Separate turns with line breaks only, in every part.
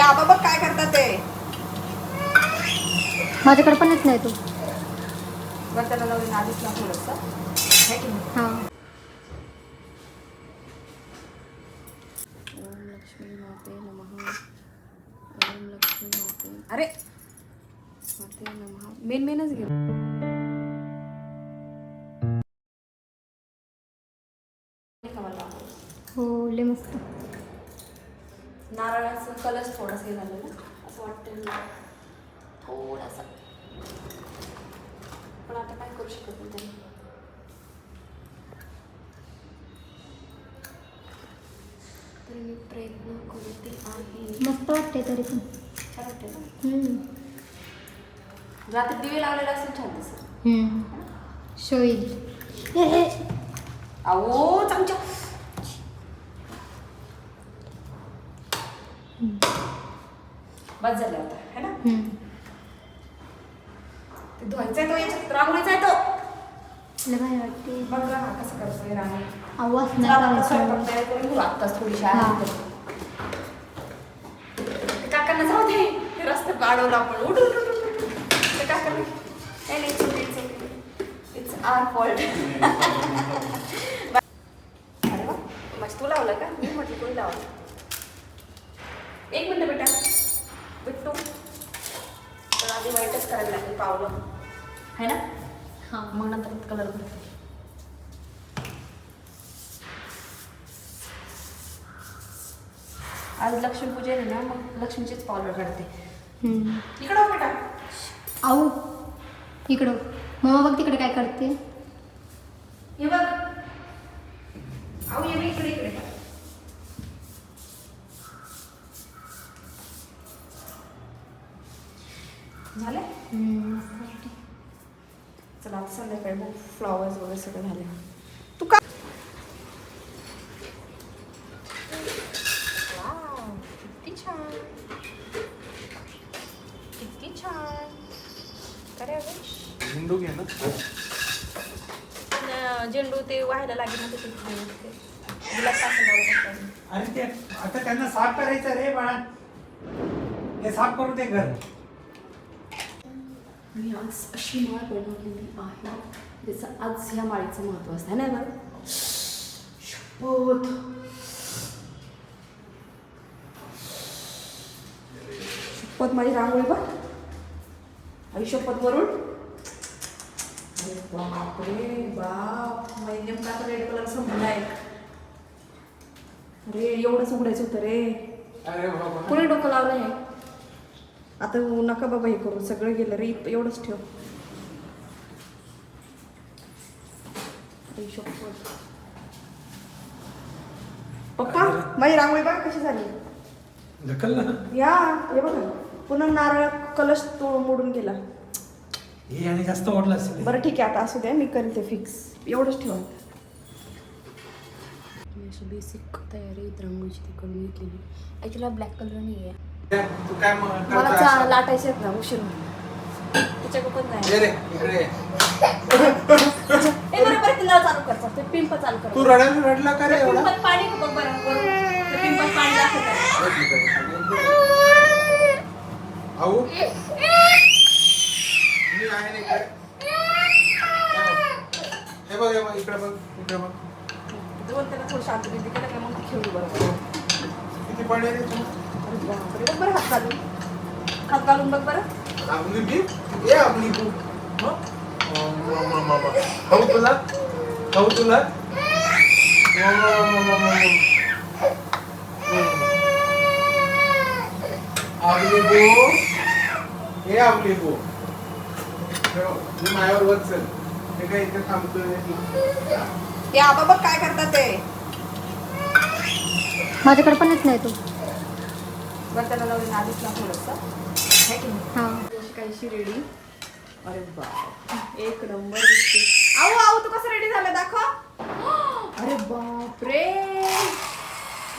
आबा बघ काय करतात ते.
माझ्याकडे पण येत नाही तू.
बरं त्याला लावून आधीच ना थोडंसं की नाही?
हां.
ओम लक्ष्मी माते नमः ओम लक्ष्मी माते
अरे.
माते नमः मेन मेनच घे
हो लय मस्त.
नारळाचं कलर्स थोडासा हे झालं ना असं वाटतं थोडासा. पण आता काय करू शकत नाही त्याने. तर मी प्रयत्न करते आहे.
मस्त वाटते तरी पण.
काय वाटते ना. रात्री दिवे लावलेला असेल छान दिसत
हम्म. शोईल
अहो चमचा. बस झालं होता है ना?
हम्म.
ते धुवायचा आहे तो याच्यात रांगोळीचा आहे तो.
भारी वाटते?
बघ हा कसं करतोय रांगोळी
आवाज नाही
आता
करायचं
स्वयंपाक तयार करून घेऊ आत्ताच थोडीशी
हा.
आहे ते काकांना जाऊ दे. ते रस्त्यात अडवलं आपण. उठ उठ उठ उठ, उठ. ते काकांना नाही नाही इट्स आर फॉल्ट अरे वा तू लावलं का? मी म्हटलं कोणी लावलं एक मिनिट बेटा. आधी वाईटच करायला लागेल पावलं है ना?
हां.
मग नंतर कलर भरते आज लक्ष्मीपूजन आहे ना मग लक्ष्मीचीच पावडर काढते.
हम्म.
इकडं हो बेटा.
आऊ. इकडं मम्मा बघ तिकडे काय करते.
हे बघ. आऊ ये इकडे इकडे. झाले. चला आता संध्याकाळी मग फ्लॉवर्स वगैरे सगळं झाले.
तू का
किती छान. किती छान. अरे अगं.
झेंडू घे ना.
झेंडू ते व्हायला लागेल ना ते.
अरे ते आता त्यांना साफ करायचं रे बाळा. हे साफ करू दे घर.
मी आज अशी माळ बनवलेली आहे. त्याचं आज ह्या माळीचं महत्त्व असतं है ना बरं शपथ. शपथ माझी रांगोळी बघ. आई शपथ वरून. अरे बाप रे बाप. माझी नेमका आता रेड कलर संपलाय. अरे एवढंच उघडायचं होतं रे. कोणी डोकं लावलं आहे आता नका बाबा हे करू सगळं गेलं रे एवढंच ठेव.
पप्पा माझी रांगोळी बघ कशी झाली. या हे बघा. पुन्हा नारळ कलश तो मोडून गेला.
हे आणि जास्त असेल.
बरं ठीक आहे आता असू द्या मी करेल ते फिक्स एवढंच ठेवा.
मी अशी बेसिक तयारी रंगोळीची ती करून घेतलेली. ॲक्च्युली ब्लॅक कलर नाही आहे मला
करतोय
चा
असं?
लाटायचे आहेत ना उशीर त्याच्याकडे पण नाही. तिला चालू कर ते पिंप चालू कर.
तू रडायला रडला का रे एवढा?
पाणी बघ बरं ते पाणी दाखवत आहे
एक मिनिट. आऊ मी आहे ना इकडे. हे बघ हे बघ इकडे बघ इकडे बघ.
दोन त्याला थोडं शांत केलं का मग खेळू बरोबर
किती पाणी आहे रे तू?
बघ बरं हात घालून हात घालून बघ बरं
आपली बी ये आपली तू खाऊ तुला खाऊ तुला आपली बो हे आपली बो मी वच चल हे काय इथे थांबतोय
हे आबा बघ काय करतात ते
माझ्याकडे पण येत नाही तू
बरं त्याला लावून आधीच ना थोडंसं. है की नाही?
हां.
अशी काहीशी रेडी अरे बाप. एक नंबर दिसते. आऊ आऊ तू कसं रेडी झालं? दाखव. अरे बाप रे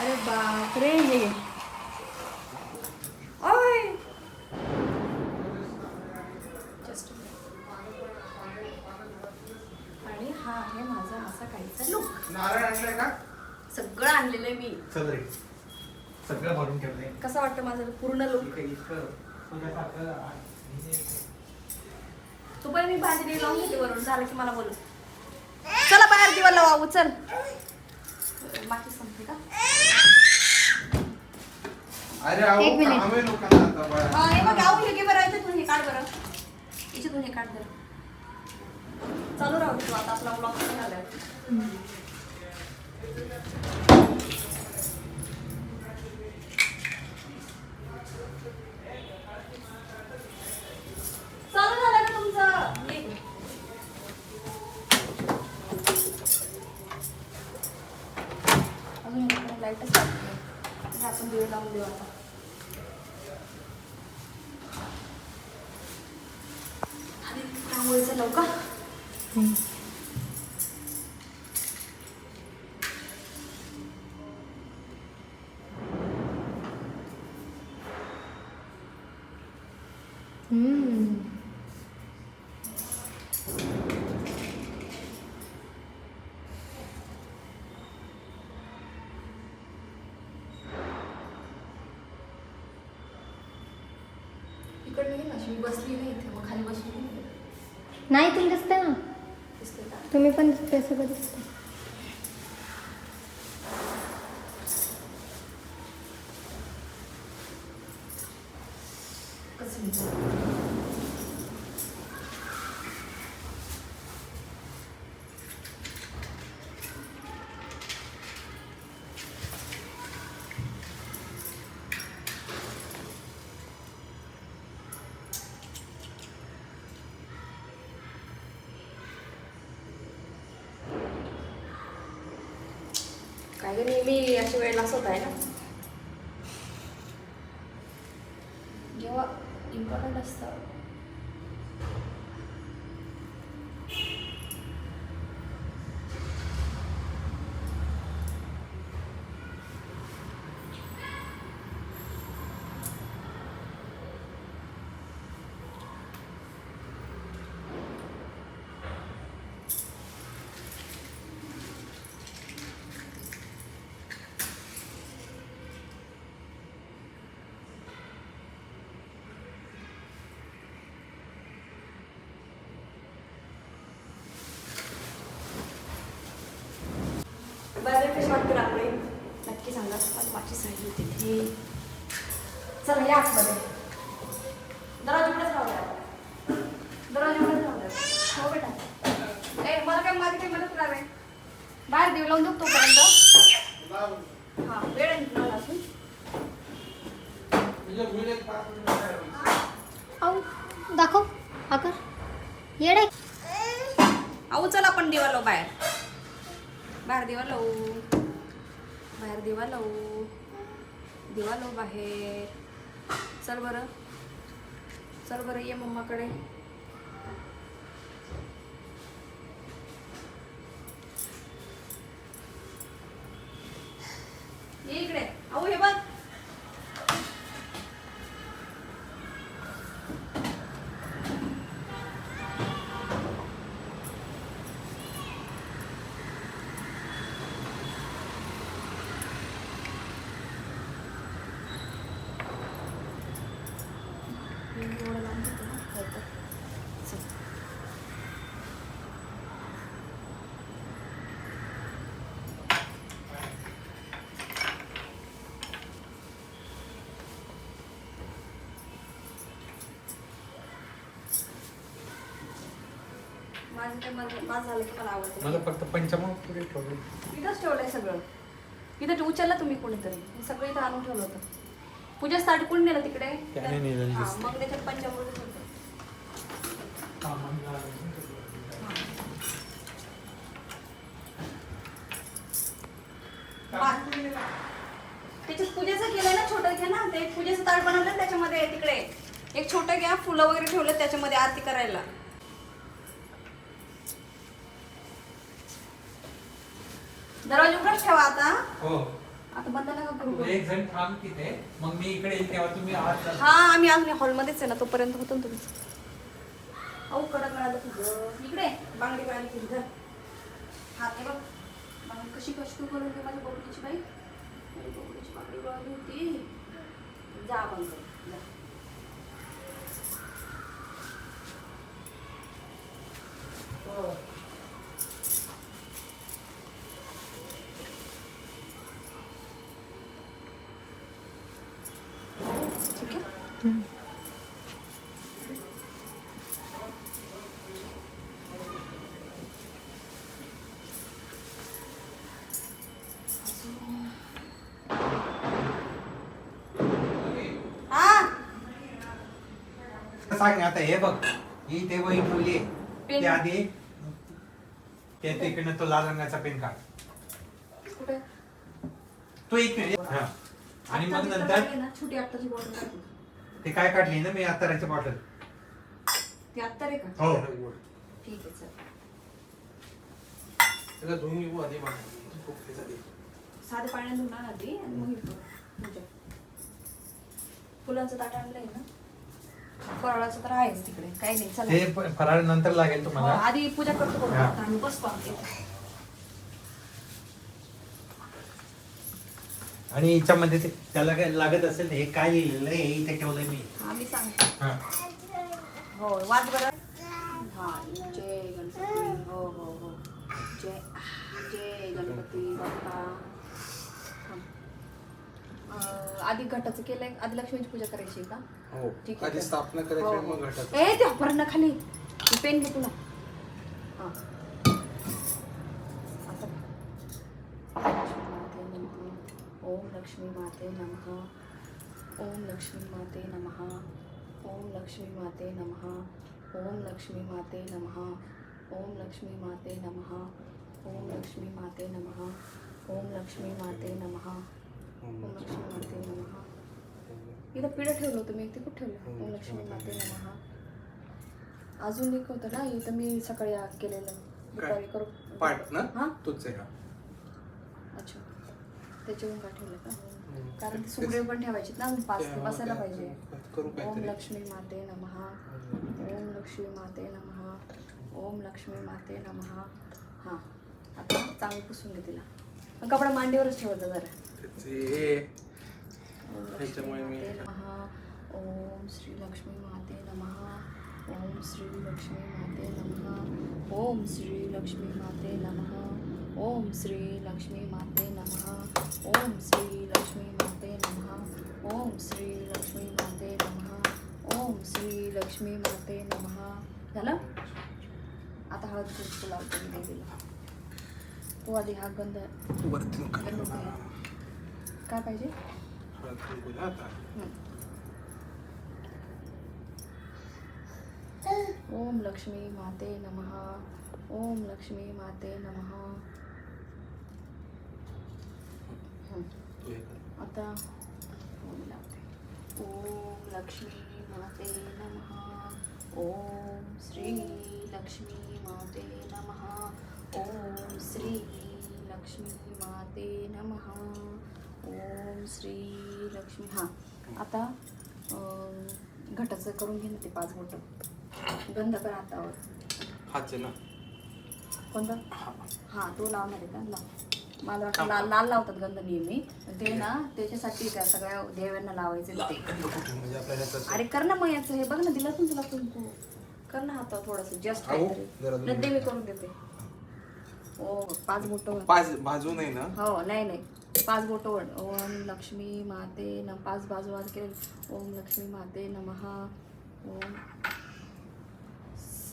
अरे बाप रे ये घे. ओय
आणि हा आहे माझा असा काहीचा लुक
नारळ आणलाय का?
सगळं आणलेलं आहे मी.
रे. सगळं भरून ठेवलंय.
कसं वाटतं माझं पूर्ण लुक तू पण मी भाजी लावून घेते वरून. झालं की मला बोल चला बाहेर दिवा लावा चल. बाकी संपते का?
अरे
एक मिनिट.
हा, हे आऊ हे घे बरं याच्यातून हे काढ बरं. याच्यातून हे काढ बरं. चालू राहू दे तू आता आपला ब्लॉग झालाय चालू झालं का तुमचं ये. अजून इकडे लाईटच लागते हे आपण दिवे लावून देऊ आता आणि रांगोळीचं लावू का
हम्म.
इकडे नाही ना अशी मी बसली नाही इथे मग खाली बसली नाही
नाही तुम्ही दिसते ना?
दिसते का?
तुम्ही पण दिसते सगळं दिसते
कसं काय ग नेहमी अशी वेळ असत आहे ना. जेव्हा इम्पॉर्टंट असतं बरं कशी वाटते रांगोळी आज माझी साडी होती. तिथे चला या आतमध्ये. दरवाजा उघडच राहू द्या दरवाजा उघडच राहू द्या हो बेटा. ए मला काय माझी काही मदत करावे? बाहेर देऊ लावून देऊ तोपर्यंत हां वेळ आहे ना तुला अजून?
होईल एक पाच मिनिटं काय?
आऊ दाखव आकर. येड. आहे
आऊ चला आपण दिवा लावू बाहेर. बाहेर दिवा लावू. बाहेर दिवा लावू. दिवा लावू बाहेर. चल बरं. चल बरं ये मम्माकडे ये इकडे आऊ हे बघ एवढं लावून देते ना, खरं तर. चल. माझं काय माझं माझं झालं की मला आवडतं.
मला फक्त पंचमहाल पुढे ठेवलं.
इथंच ठेवलंय सगळं. इथं उचललं तुम्ही कोणीतरी. हे सगळं इथं आणून ठेवलं होतं. पूजा स्टार्ट कोण नेलं तिकडे?
त्याने
हा. मग त्याच्यात पंचामृत होतं त्याच्यात पूजेचं केलंय ना छोटं घ्या ना. ते पूजेचं ताट बनवलं ना त्याच्यामध्ये तिकडे. एक छोटं घ्या फुलं वगैरे ठेवलं त्याच्यामध्ये आरती करायला. दरवाजा उघडच ठेवा आता.
हो.
आता बंद नका करू
एक जण थांब तिथे. मग मी इकडे येईल तेव्हा तुम्ही आत जा.
हा आम्ही आज हॉलमध्येच आहे ना तोपर्यंत होतो ना तुम्ही. अहो कडक मिळालं तुझं इकडे बांगडी मिळाली तुझी धर. हात आहे बघ. बांगडी कशी कशी तू करून दे माझ्या बबडीची बाई. बबडीची पापडी गळली होती. जा करू, जा. ठीक आहे हा
सांग आता हे बघ. ही ते वही
पेन.
ते आधी ते तिकडनं तो लाल रंगाचा पेन काढ.
कुठे?
तो एक मिनिट. हा. आणि मग
आत्ता
नंतर
तिथं ना छोटी आत्ताची बॉटल काढली.
ते काय काढली ना मी अत्तराची बॉटल
ती आत्ता रे का?
हो.
ठीक आहे चल.
त्याला धुवून घेऊ आधी मला खूप झाली
साधे पाण्यात धुणार आधी आणि मग हे करू. पूजा. फुलांचं ताट आणलंय ना? फराळाचं तर आहेच तिकडे. काही नाही चला.
ते प- फराळ नंतर लागेल
हो,
तुम्हाला
आधी पूजा करतो बघू.
हा.
आम्ही बसतो आम्ही इथे.
आणि याच्यामध्ये ते त्याला काय लागत असेल हे काय लिहिलेलं आहे हे इथे ठेवलंय मी.
हा मी सांगते.
हा.
हो वाच बरं. हा जय गणपती. हो हो हो. जय जय गणपती बाप्पा. आधी घटाच केलंय. आधी लक्ष्मीची पूजा करायची का?
हो.
ठीक आहे.
स्थापना करायची
हो,
हो.
ए खाली. पेन घे तुला आता. लक्ष्मी माते ओम लक्ष्मी माते नमः. ओम लक्ष्मी माते नमः. ओम लक्ष्मी माते नमः. ओम लक्ष्मी माते नमः. ओम लक्ष्मी माते नमः. ओम लक्ष्मी माते नमः. ओम लक्ष्मी माते नमः. इथं पिढं ठेवलं होतं मी ते कुठं ठेवलं. ओम लक्ष्मी माते नमः. अजून एक होतं ना इथं मी सकाळी केलेलं. दुपारी करू
पाठ ना?
हा?
तोच आहे हा.
अच्छा. त्याच्यावरून का ठेवलं का. कारण ते सुगडे पण ठेवायचे ना पाच बसायला पाहिजे. ओम लक्ष्मी माते नमः ओम लक्ष्मी माते नमः. ओम लक्ष्मी माते नमः. हां. आता चांगलं पुसून घे तिला. कपडा मांडीवरच ठेवायचा जरा.
त्याचे त्याच्यामुळे मी-
ओम श्री लक्ष्मी माते नमः. ओम श्री लक्ष्मी माते नमः. ओम श्री लक्ष्मी माते नमः. ओम श्री लक्ष्मी माते नमः. ओम श्री लक्ष्मी माते नमः. ओम श्री लक्ष्मी माते नमः. ओम श्री लक्ष्मी माते नमः. झालं? आता हळद कुंकू लावतो मी देवीला. तो आधी हा गंध
वरती.
काय पाहिजे? ओम लक्ष्मी माते नमः ओम लक्ष्मी माते नमः. आता ओम लावते. ओम लक्ष्मी माते नमः ओम श्री लक्ष्मी माते नमः ओम श्री लक्ष्मी माते नमः. ओम श्री लक्ष्मी. हां आता घटाचं करून घे ना ते पाच बोटं. गंध कर हातावर
हाच ना
कोणतं?
हा.
हां तो लावणार आहे का? लाव मला वाटतं लाल लाल लावतात गंध नेहमी. ते ना त्याच्यासाठी त्या सगळ्या देवांना लावायचे ते.
म्हणजे
अरे कर ना मग याचं. हे बघ ना दिलं पण तुला कुंकू कर ना हातावर थोडंसं जस्ट मी करून देते. ओ पाच बोटं.
पाच बाजू नाही ना?
हो नाही नाही. पाच बोटं वड ओम लक्ष्मी माते न पाच बाजू आज केले. ओम लक्ष्मी माते नमहा ओम.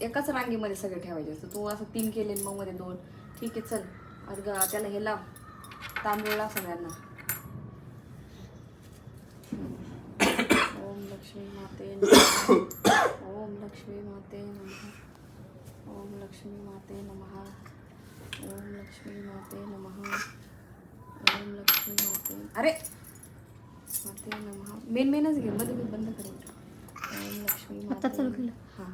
एकाच रांगेमध्ये सगळे ठेवायचे असतं तू असं तीन केले मग मध्ये दोन. ठीक आहे चल. अर्ग त्याला हे लाव. तांदूळ लाव सगळ्यांना. ओम लक्ष्मी माते नमः. ओम लक्ष्मी माते नमः. ओम लक्ष्मी माते नमः. ओम लक्ष्मी माते नमः. ओम लक्ष्मी माते अरे. माते नमः मेन मेनच घे मध्ये मी बंद करेन. ओम लक्ष्मी
आता
माते. हां